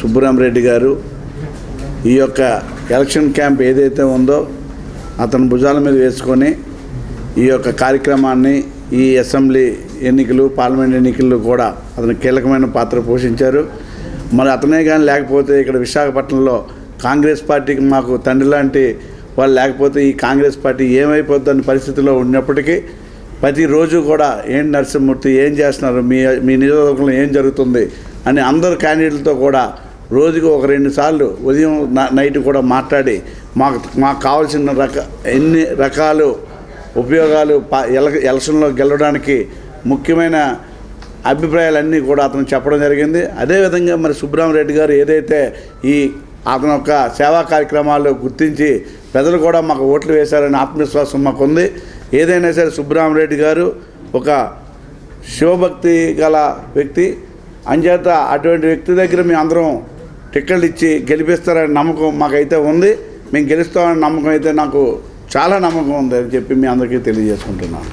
సుబ్బరామరెడ్డి గారు ఈ యొక్క ఎలక్షన్ క్యాంప్ ఏదైతే ఉందో అతను భుజాల మీద వేసుకొని ఈ యొక్క కార్యక్రమాన్ని ఈ అసెంబ్లీ ఎన్నికలు పార్లమెంట్ ఎన్నికల్లో కూడా అతను కీలకమైన పాత్ర పోషించారు. మరి అతనే కానీ లేకపోతే ఇక్కడ విశాఖపట్నంలో కాంగ్రెస్ పార్టీకి మాకు తండ్రి లాంటి వాళ్ళు లేకపోతే ఈ కాంగ్రెస్ పార్టీ ఏమైపోతుందని పరిస్థితిలో ఉన్నప్పటికీ ప్రతిరోజు కూడా ఏం నరసింహమూర్తి ఏం చేస్తున్నారు? మీ మీ నియోజకవర్గంలో ఏం జరుగుతుంది? అని అందరు క్యాండిడేట్లతో కూడా రోజుకు ఒక రెండు సార్లు ఉదయం న- నైట్ కూడా మాట్లాడి మాకు మాకు కావాల్సిన రక ఎన్ని రకాలు ఉపయోగాలు ప ఎల ఎలక్షన్లో గెలవడానికి ముఖ్యమైన అభిప్రాయాలన్నీ కూడా అతను చెప్పడం జరిగింది. అదేవిధంగా మరి సుబ్రహ్మరెడ్డి గారు ఏదైతే ఈ అతని యొక్క సేవా కార్యక్రమాలు గుర్తించి ప్రజలు కూడా మాకు ఓట్లు వేశారని ఆత్మవిశ్వాసం మాకు ఉంది ఏదైనా సరే సుబ్రహ్మరెడ్డి గారు ఒక శివభక్తి గల వ్యక్తి. అంచేత అటువంటి వ్యక్తి దగ్గర మేము అందరం టిక్కెట్లు ఇచ్చి గెలిపిస్తారనే నమ్మకం మాకైతే ఉంది. మేము గెలుస్తామనే నమ్మకం అయితే నాకు చాలా నమ్మకం ఉంది అని చెప్పి మీ అందరికీ తెలియజేసుకుంటున్నాను.